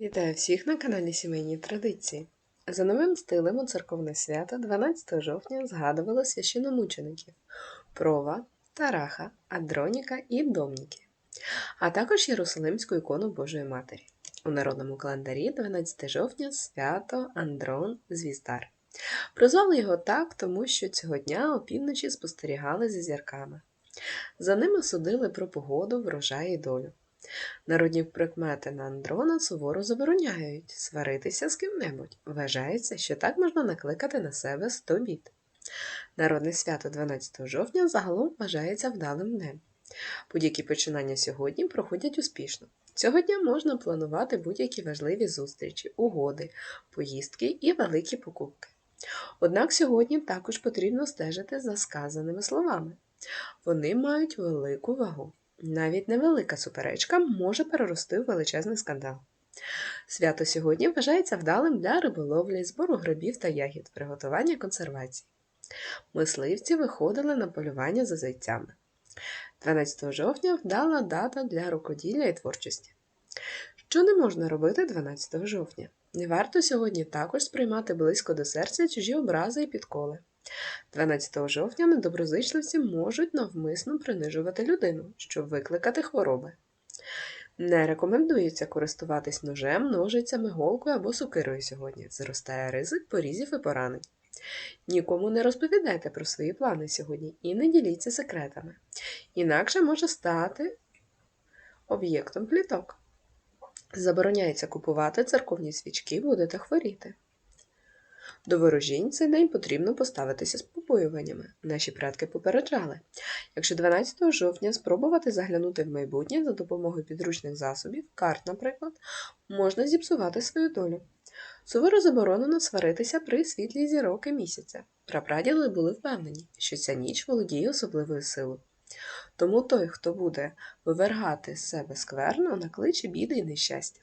Вітаю всіх на каналі Сімейні Традиції. За новим стилем у церковне свято 12 жовтня згадували священомучеників Прова, Тараха, Адроніка і Домніки, а також Єрусалимську ікону Божої Матері. У народному календарі 12 жовтня свято Андрон Звіздар. Прозвали його так, тому що цього дня опівночі спостерігали за зірками. За ними судили про погоду, врожай і долю. Народні прикмети на Андрона суворо забороняють сваритися з ким-небудь. Вважається, що так можна накликати на себе сто бід. Народне свято 12 жовтня загалом вважається вдалим днем. Будь-які починання сьогодні проходять успішно. Цього дня можна планувати будь-які важливі зустрічі, угоди, поїздки і великі покупки. Однак сьогодні також потрібно стежити за сказаними словами. Вони мають велику вагу. Навіть невелика суперечка може перерости у величезний скандал. Свято сьогодні вважається вдалим для риболовлі, збору грибів та ягід, приготування консервації. Мисливці виходили на полювання за зайцями. 12 жовтня вдала дата для рукоділля і творчості. Що не можна робити 12 жовтня? Не варто сьогодні також сприймати близько до серця чужі образи і підколи. 12 жовтня недоброзичливці можуть навмисно принижувати людину, щоб викликати хвороби. Не рекомендується користуватись ножем, ножицями, голкою або сукирою сьогодні. Зростає ризик порізів і поранень. Нікому не розповідайте про свої плани сьогодні і не діліться секретами. Інакше може стати об'єктом пліток. Забороняється купувати церковні свічки, будете хворіти. До ворожінь цей день потрібно поставитися з побоюваннями. Наші предки попереджали. Якщо 12 жовтня спробувати заглянути в майбутнє за допомогою підручних засобів, карт, наприклад, можна зіпсувати свою долю. Суворо заборонено сваритися при світлі зірок і місяця. Прапраділи були впевнені, що ця ніч володіє особливою силою. Тому той, хто буде вивергати з себе скверно, накличе біди і нещастя.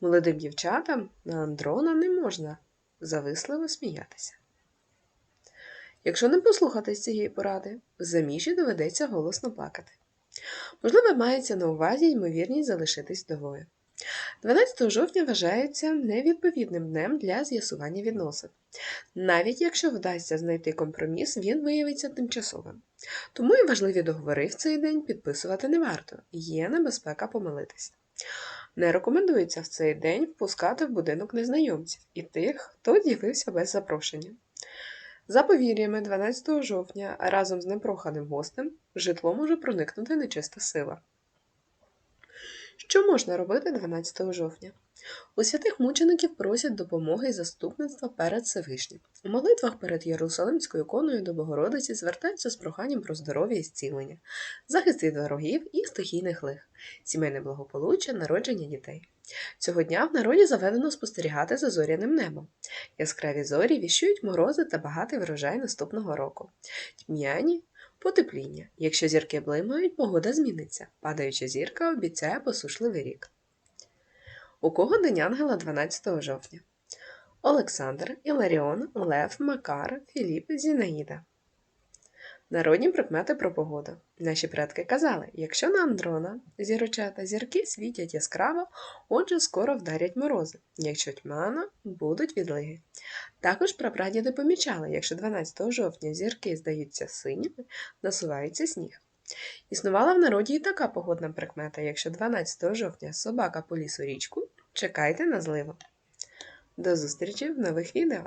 Молодим дівчатам на Андрона не можна зависливо сміятися. Якщо не послухатись цієї поради, заміжі доведеться голосно плакати. Можливо, мається на увазі ймовірність залишитись вдовою. 12 жовтня вважається невідповідним днем для з'ясування відносин. Навіть якщо вдасться знайти компроміс, він виявиться тимчасовим. Тому і важливі договори в цей день підписувати не варто, є небезпека помилитися. Не рекомендується в цей день впускати в будинок незнайомців і тих, хто з'явився без запрошення. За повір'ями 12 жовтня разом з непроханим гостем в житло може проникнути нечиста сила. Що можна робити 12 жовтня? У святих мучеників просять допомоги і заступництва перед Всевишнім. У молитвах перед Єрусалимською іконою до Богородиці звертаються з проханням про здоров'я і зцілення, захист від ворогів і стихійних лих, сімейне благополуччя, народження дітей. Цього дня в народі заведено спостерігати за зоряним небом. Яскраві зорі віщують морози та багатий врожай наступного року. Тьмяні потепління. Якщо зірки блимають, погода зміниться. Падаюча зірка обіцяє посушливий рік. У кого День Ангела 12 жовтня? Олександр, Іларіон, Лев, Макар, Філіп, Зінаїда. Народні прикмети про погоду. Наші предки казали, якщо на Андрона зірочата зірки світять яскраво, отже скоро вдарять морози, якщо тьмано, будуть відлиги. Також прапрадіди помічали, якщо 12 жовтня зірки здаються синіми, насувається сніг. Існувала в народі і така погодна прикмета, якщо 12 жовтня собака поліз у річку, чекайте на зливу. До зустрічі в нових відео!